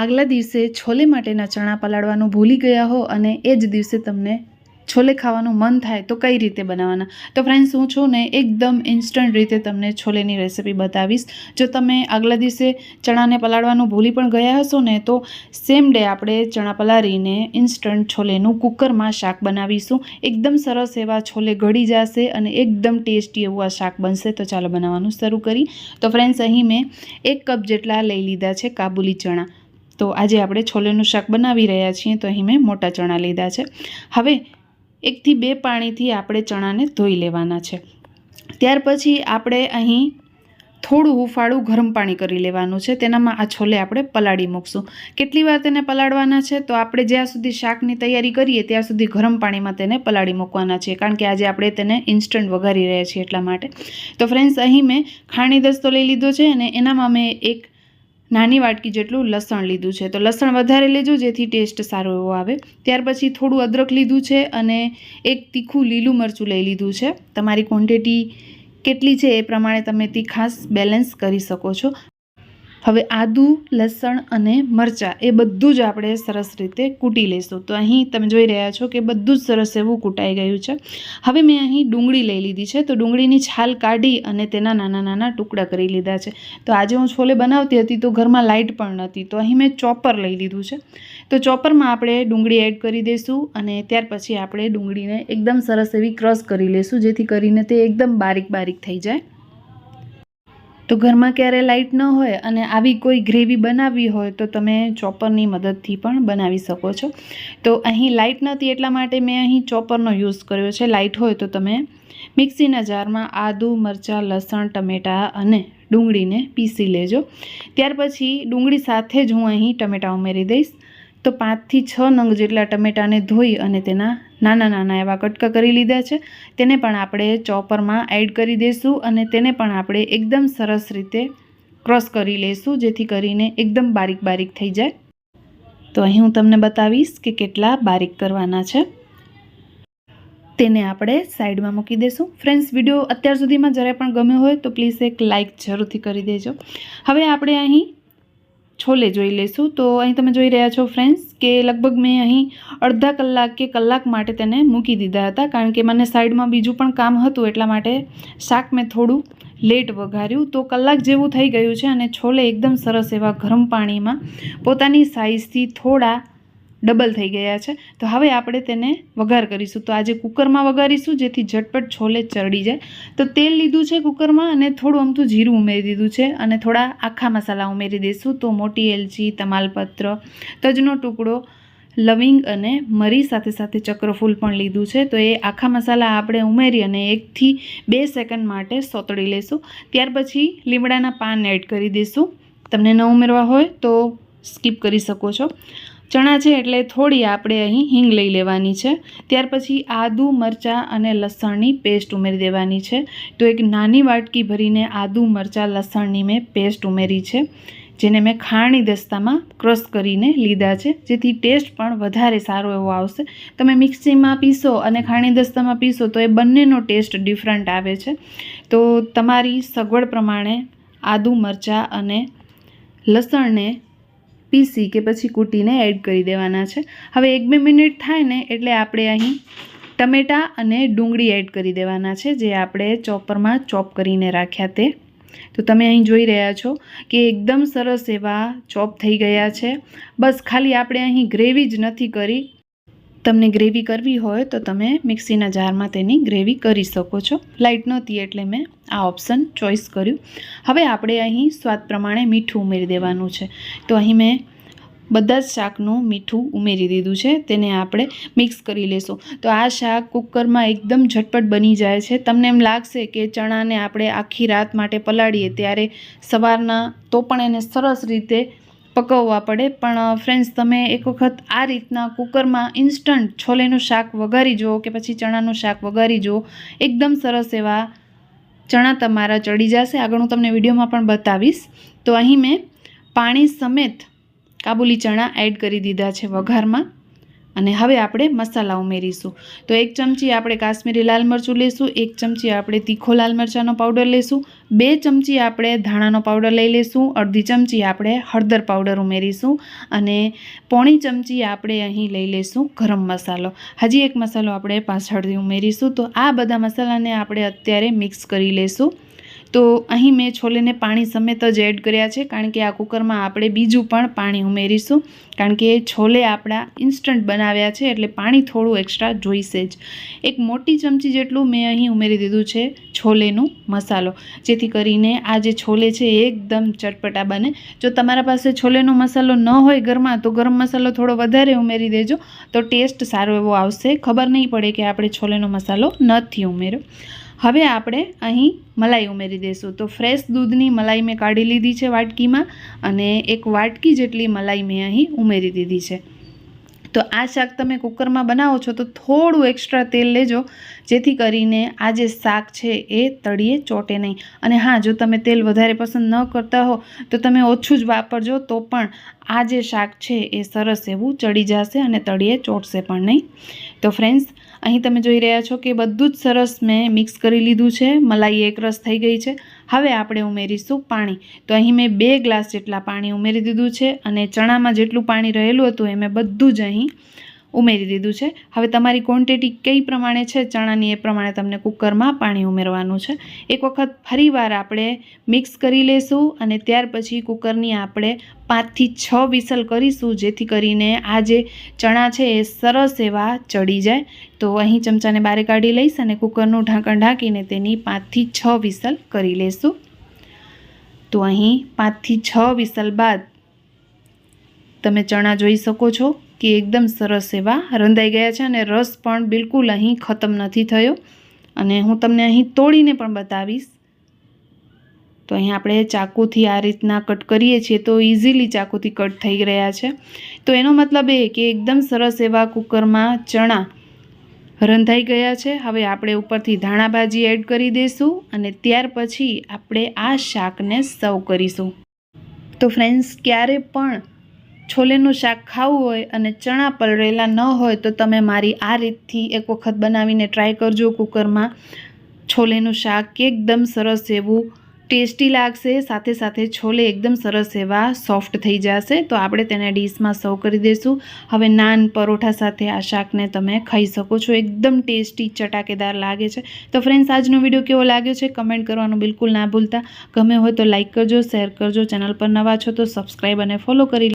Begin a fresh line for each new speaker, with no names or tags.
આગલા દિવસે છોલે માટેના ચણા પલાળવાનું ભૂલી ગયા હો અને એ જ દિવસે તમને છોલે ખાવાનું મન થાય તો કઈ રીતે બનાવવાના? તો ફ્રેન્ડ્સ હું છું ને એકદમ ઇન્સ્ટન્ટ રીતે તમને છોલેની રેસિપી બતાવીશ. જો તમે આગલા દિવસે ચણાને પલાળવાનું ભૂલી પણ ગયા હશો ને તો સેમ ડે આપણે ચણા પલાળીને ઇન્સ્ટન્ટ છોલેનું કુકરમાં શાક બનાવીશું. એકદમ સરસ એવા છોલે ગળી જશે અને એકદમ ટેસ્ટી એવું આ શાક બનશે. તો ચાલો બનાવવાનું શરૂ કરી. તો ફ્રેન્ડ્સ અહીં મેં એક કપ જેટલા લઈ લીધા છે કાબુલી ચણા. તો આજે આપણે છોલેનું શાક બનાવી રહ્યા છીએ તો અહીં મેં મોટા ચણા લીધા છે. હવે એકથી બે પાણીથી આપણે ચણાને ધોઈ લેવાના છે. ત્યાર પછી આપણે અહીં થોડું હુંફાળું ગરમ પાણી કરી લેવાનું છે. તેનામાં આ છોલે આપણે પલાળી મૂકશું. કેટલી વાર તેને પલાળવાના છે? તો આપણે જ્યાં સુધી શાકની તૈયારી કરીએ ત્યાં સુધી ગરમ પાણીમાં તેને પલાળી મૂકવાના છે કારણ કે આજે આપણે તેને ઇન્સ્ટન્ટ વઘારી રહ્યા છીએ એટલા માટે. તો ફ્રેન્ડ્સ અહીં મેં ખાણી દસ્તો લઈ લીધો છે અને એનામાં મેં એક નાની વાટકી જેટલું લસણ લીધું છે. તો લસણ વધારે લેજો, જેથી ટેસ્ટ સારો એવો આવે. ત્યાર પછી થોડું અદરક લીધું છે અને એક તીખું લીલું મરચું લઈ લીધું છે. તમારી ક્વોન્ટિટી કેટલી છે એ પ્રમાણે તમે તીખાસ બેલેન્સ કરી શકો છો. હવે આદું, લસણ અને મરચાં એ બધું જ આપણે સરસ રીતે કૂટી લઈશું. તો અહીં તમે જોઈ રહ્યા છો કે બધું જ સરસ એવું કૂટાઈ ગયું છે. હવે મેં અહીં ડુંગળી લઈ લીધી છે. તો ડુંગળીની છાલ કાઢી અને તેના નાના નાના ટુકડા કરી લીધા છે. તો આજે હું છોલે બનાવતી હતી તો ઘરમાં લાઇટ પણ નહોતી. તો અહીં મેં ચોપર લઈ લીધું છે. તો ચોપરમાં આપણે ડુંગળી એડ કરી દઈશું અને ત્યાર પછી આપણે ડુંગળીને એકદમ સરસ એવી ક્રશ કરી લઈશું, જેથી કરીને તે એકદમ બારીક બારીક થઈ જાય. તો ઘરમાં ક્યારે લાઇટ ન હોય અને આવી કોઈ ગ્રેવી બનાવવી હોય તો તમે ચોપરની મદદથી પણ બનાવી શકો છો. તો અહીં લાઇટ નથી એટલા માટે મેં અહીં ચોપરનો યુઝ કર્યો છે. લાઇટ હોય તો તમે મિક્સીના જારમાં આદું, મરચાં, લસણ, ટમેટાં અને ડુંગળીને પીસી લેજો. ત્યાર પછી ડુંગળી સાથે જ હું અહીં ટમેટાં ઉમેરી દઈશ. તો પાંચથી છ નંગ જેટલા ટમેટાને ધોઈ અને તેના નાના નાના એવા કટકા કરી લીધા છે. તેને પણ આપણે ચોપરમાં એડ કરી દઈશું અને તેને પણ આપણે એકદમ સરસ રીતે ક્રોસ કરી લઈશું જેથી કરીને એકદમ બારીક બારીક થઈ જાય. તો અહીં હું તમને બતાવીશ કે કેટલા બારીક કરવાના છે. તેને આપણે સાઈડમાં મૂકી દઈશું ફ્રેન્ડ્સ, વીડિયો અત્યાર સુધીમાં જ્યારે પણ ગમ્યો હોય તો પ્લીઝ એક લાઇક જરૂરથી કરી દેજો. હવે આપણે અહીં છોલે જોઈ લઈશું. તો અહીં તમે જોઈ રહ્યા છો ફ્રેન્ડ્સ કે લગભગ મેં અહીં અડધા કલાક કે કલાક માટે તેને મૂકી દીધા હતા. કારણ કે મને સાઈડમાં બીજું પણ કામ હતું એટલા માટે શાક મેં થોડું લેટ વઘાર્યું. તો કલાક જેવું થઈ ગયું છે અને છોલે એકદમ સરસ એવા ગરમ પાણીમાં પોતાની સાઇઝથી થોડા ડબલ થઈ ગયા છે. તો હવે આપણે તેને વઘાર કરીશું. તો આજે કુકરમાં વઘારીશું, જેથી ઝટપટ છોલે ચરડી જાય. તો તેલ લીધું છે કુકરમાં અને થોડું અમથું જીરું ઉમેરી દીધું છે અને થોડા આખા મસાલા ઉમેરી દઈશું. તો મોટી એલચી, તમાલપત્ર, તજનો ટુકડો, લવિંગ અને મરી સાથે સાથે ચક્રફૂલ પણ લીધું છે. તો એ આખા મસાલા આપણે ઉમેરી અને એકથી બે સેકન્ડ માટે સોતળી લઈશું ત્યાર પછી લીમડાના પાન એડ કરી દઈશું. તમને ન ઉમેરવા હોય તો સ્કીપ કરી શકો છો. ચણા છે એટલે થોડી આપણે અહીં હિંગ લઈ લેવાની છે. ત્યાર પછી આદુ, મરચાં અને લસણની પેસ્ટ ઉમેરી દેવાની છે. તો એક નાની વાટકી ભરીને આદુ, મરચાં, લસણની મેં પેસ્ટ ઉમેરી છે, જેને મેં ખાણી દસ્તામાં ક્રશ કરીને લીધા છે. જેથી ટેસ્ટ પણ વધારે સારો એવો આવશે. તમે મિક્સીમાં પીસો અને ખાણી દસ્તામાં પીસો તો એ બંનેનો ટેસ્ટ ડિફરન્ટ આવે છે. તો તમારી સગવડ પ્રમાણે આદુ, મરચાં અને લસણને પીસી કે પછી કૂટીને એડ કરી દેવાના છે. હવે એક બે મિનિટ થાય ને એટલે આપણે અહીં ટમેટાં અને ડુંગળી એડ કરી દેવાના છે, જે આપણે ચોપરમાં ચોપ કરીને રાખ્યા તે. તો તમે અહીં જોઈ રહ્યા છો કે એકદમ સરસ એવા ચોપ થઈ ગયા છે. બસ ખાલી આપણે અહીં ગ્રેવી જ નથી કરી તમને ગ્રેવી કરવી હોય તો તમે મિક્સીના જારમાં તેની ગ્રેવી કરી શકો છો. લાઇટ નહોતી એટલે મેં આ ઓપ્શન ચોઈસ કર્યું. હવે આપણે અહીં સ્વાદ પ્રમાણે મીઠું ઉમેરી દેવાનું છે. તો અહીં મેં બધા જ શાકનું મીઠું ઉમેરી દીધું છે. તેને આપણે મિક્સ કરી લેશું. તો આ શાક કુકરમાં એકદમ ઝટપટ બની જાય છે. તમને એમ લાગશે કે ચણાને આપણે આખી રાત માટે પલાળીએ ત્યારે સવારના તો પણ એને સરસ રીતે પકવવા પડે. પણ ફ્રેન્ડ્સ તમે એક વખત આ રીતના કુકરમાં ઇન્સ્ટન્ટ છોલેનું શાક વઘારી જુઓ કે પછી ચણાનું શાક વઘારી જુઓ. એકદમ સરસ એવા ચણા તમારા ચડી જશે. આગળ હું તમને વિડીયોમાં પણ બતાવીશ. તો અહીં મેં પાણી સમેત કાબુલી ચણા એડ કરી દીધા છે વઘારમાં. અને હવે આપણે મસાલા ઉમેરીશું. તો એક ચમચી આપણે કાશ્મીરી લાલ મરચું લઈશું એક ચમચી આપણે તીખો લાલ મરચાંનો પાવડર લઈશું બે ચમચી આપણે ધાણાનો પાવડર લઈ લઈશું અડધી ચમચી આપણે હળદર પાવડર ઉમેરીશું અને પોણી ચમચી આપણે અહીં લઈ લઈશું ગરમ મસાલો. હજી એક મસાલો આપણે પાછળથી ઉમેરીશું. તો આ બધા મસાલાને આપણે અત્યારે મિક્સ કરી લઈશું તો અહીં મેં છોલેને પાણી સમેત જ એડ કર્યા છે, કારણ કે આ કુકરમાં આપણે બીજું પણ પાણી ઉમેરીશું, કારણ કે છોલે આપણા ઇન્સ્ટન્ટ બનાવ્યા છે, એટલે પાણી થોડું એક્સ્ટ્રા જોઈશે જ. એક મોટી ચમચી જેટલું મેં અહીં ઉમેરી દીધું છે છોલેનું મસાલો, જેથી કરીને આ જે છોલે છે એકદમ ચટપટા બને. જો તમારા પાસે છોલેનો મસાલો ન હોય ઘરમાં, તો ગરમ મસાલો થોડો વધારે ઉમેરી દેજો, તો ટેસ્ટ સારો એવો આવશે. ખબર નહીં પડે કે આપણે છોલેનો મસાલો નથી ઉમેર્યો. હવે આપણે અહીં મલાઈ ઉમેરી દઈશું તો ફ્રેશ દૂધની મલાઈ મેં કાઢી લીધી છે વાટકીમાં અને એક વાટકી જેટલી મલાઈ મેં અહીં ઉમેરી દીધી છે. તો આ શાક તમે કુકરમાં બનાવો છો તો થોડું એક્સ્ટ્રા તેલ લેજો, જેથી કરીને આ જે શાક છે એ તળીએ, ચોટે નહીં. અને હા, જો તમે તેલ વધારે પસંદ ન કરતા હો, તો તમે ઓછું જ વાપરજો તો પણ આ જે શાક છે એ સરસ એવું ચડી જશે અને તળીએ ચોટશે પણ નહીં. તો ફ્રેન્ડ્સ અહીં તમે જોઈ રહ્યા છો કે બધું જ સરસ મેં મિક્સ કરી લીધું છે. મલાઈ એક રસ થઈ ગઈ છે. હવે આપણે ઉમેરીશું પાણી. તો અહીં મેં બે ગ્લાસ જેટલા પાણી ઉમેરી દીધું છે અને ચણામાં જેટલું પાણી રહેલું હતું એ મેં બધું જ અહીં ઉમેરી દીધું છે. હવે તમારી ક્વોન્ટિટી કઈ પ્રમાણે છે? ચણાની એ પ્રમાણે તમને કુકરમાં પાણી ઉમેરવાનું છે. એક વખત ફરીવાર આપણે મિક્સ કરી લેશું અને ત્યાર પછી કુકરની આપણે પાંચથી છ વિસલ કરીશું, જેથી કરીને આ જે ચણા છે એ સરસ એવા ચડી જાય. તો અહીં ચમચાને બારે કાઢી લઈશ અને કુકરનું ઢાંકણ ઢાંકીને તેની પાંચથી છ વિસલ કરી લઈશું તો અહીં પાંચથી છ વિસલ બાદ તમે ચણા જોઈ શકો છો. કે એકદમ સરસ એવા રંધાઈ ગયા છે અને રસ પણ બિલકુલ અહીં ખતમ નથી થયો. અને હું તમને અહીં તોડીને પણ બતાવીશ. તો અહીં આપણે ચાકુથી આ રીતના કટ કરીએ છીએ તો ઇઝીલી ચાકુથી કટ થઈ રહ્યા છે. તો એનો મતલબ એ કે એકદમ સરસ એવા કુકરમાં ચણા રંધાઈ ગયા છે. હવે આપણે ઉપરથી ધાણા ભાજી એડ કરી દઈશું અને ત્યાર પછી આપણે આ શાકને સર્વ કરીશું. તો ફ્રેન્ડ્સ, ક્યારે પણ છોલેનું શાક ખાવું હોય અને ચણા પલળેલા ન હોય તો તમે મારી આ રીતથી એક વખત બનાવીને ટ્રાય કરજો કુકરમાં. છોલેનું શાક એકદમ સરસ એવું ટેસ્ટી લાગશે. સાથે સાથે છોલે એકદમ સરસ એવા સોફ્ટ થઈ જશે. તો આપણે તેને ડીશમાં સર્વ કરી દઈશું. હવે નાન પરોઠા સાથે આ શાકને તમે ખાઈ શકો છો. એકદમ ટેસ્ટી ચટાકેદાર લાગે છે. તો ફ્રેન્ડ્સ આજનો વીડિયો કેવો લાગ્યો છે? કમેન્ટ કરવાનું બિલકુલ ના ભૂલતા. ગમે હોય તો લાઇક કરજો શેર કરજો. ચેનલ પર નવા છો તો સબસ્ક્રાઈબ અને ફોલો કરી